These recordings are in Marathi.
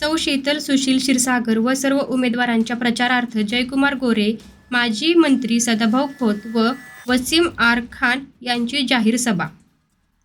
सौ शीतल सुशील क्षीरसागर व सर्व उमेदवारांच्या प्रचारार्थ जयकुमार गोरे माजी मंत्री सदाभाऊ खोत व वसीम आर खान यांची जाहीर सभा.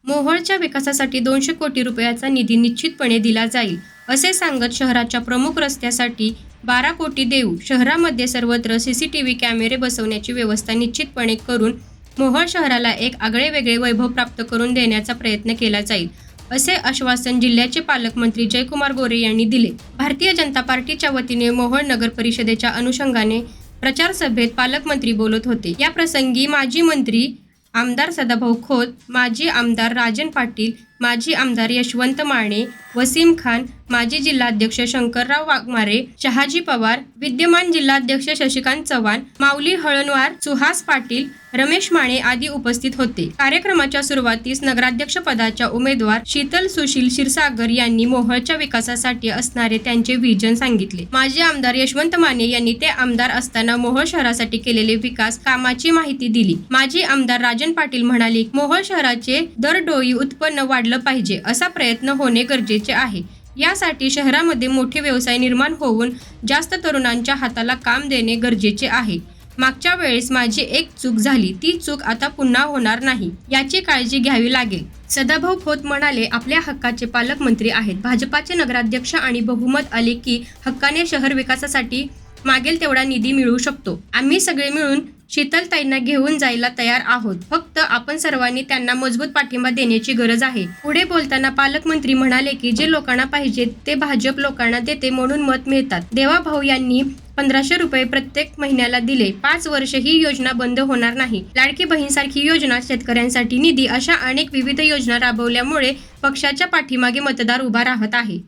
मोहोळच्या विकासासाठी दोनशे कोटी रुपयाचा निधी निश्चितपणे दिला जाईल असे सांगत शहराच्या प्रमुख रस्त्यासाठी बारा कोटी देऊ शहरामध्ये सर्वत्र सी सी टी व्ही कॅमेरे बसवण्याची व्यवस्था निश्चितपणे करून मोहोळ शहराला एक आगळेवेगळे वैभव प्राप्त करून देण्याचा प्रयत्न केला जाईल असे आश्वासन जिल्ह्याचे पालकमंत्री जयकुमार गोरे यांनी दिले. भारतीय जनता पार्टीच्या वतीने मोहोळ नगर परिषदेच्या अनुषंगाने प्रचार सभेत पालकमंत्री बोलत होते. या प्रसंगी माजी मंत्री आमदार सदाभाऊ खोत माजी आमदार राजन पाटील माजी आमदार यशवंत माने वसीम खान माजी जिल्हाध्यक्ष शंकरराव वाघमारे शहाजी पवार विद्यमान जिल्हाध्यक्ष शशिकांत चव्हाण माऊली हळणवार सुहास पाटील रमेश माने आदी उपस्थित होते. कार्यक्रमाच्या सुरुवातीस नगराध्यक्ष पदाच्या उमेदवार शीतल सुशील क्षीरसागर यांनी मोहळच्या विकासासाठी असणारे त्यांचे विजन सांगितले. माजी आमदार यशवंत माने यांनी ते आमदार असताना मोहोळ शहरासाठी केलेले विकास कामाची माहिती दिली. माजी आमदार राजन पाटील म्हणाले मोहोळ शहराचे दरडोई उत्पन्न वाढ वाढलं पाहिजे असा प्रयत्न होणे गरजेचे आहे. यासाठी शहरामध्ये मोठे व्यवसाय निर्माण होऊन जास्त तरुणांच्या हाताला काम देणे गरजेचे आहे. मागच्या वेळेस माझी एक चूक झाली. ती चूक आता पुन्हा होणार नाही याची काळजी घ्यावी लागेल. सदाभाऊ खोत म्हणाले आपल्या हक्काचे पालकमंत्री आहेत. भाजपाचे नगराध्यक्ष आणि बहुमत आले की हक्काने शहर विकासासाठी मागेल तेवढा निधी मिळू शकतो. आम्ही सगळे मिळून शीतलताईंना घेऊन जायला तयार आहोत. फक्त आपण सर्वांनी त्यांना मजबूत पाठिंबा देण्याची गरज आहे. पुढे बोलताना पालकमंत्री म्हणाले की जे लोकांना पाहिजे ते भाजप लोकांना देते म्हणून मत मिळतात. देवाभाऊ यांनी पंधराशे रुपये प्रत्येक महिन्याला दिले. पाच वर्ष ही योजना बंद होणार नाही. लाडकी बहीणसारखी योजना शेतकऱ्यांसाठी निधी अशा अनेक विविध योजना राबवल्यामुळे पक्षाच्या पाठीमागे मतदार उभा राहत आहे.